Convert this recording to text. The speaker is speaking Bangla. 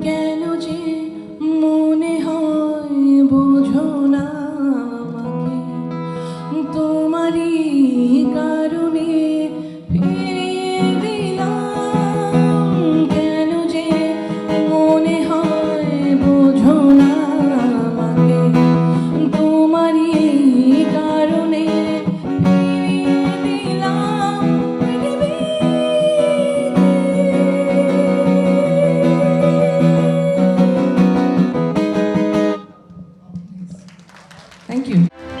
কেন যে মনে হয় বোঝো না তোমারই কারণে Thank you.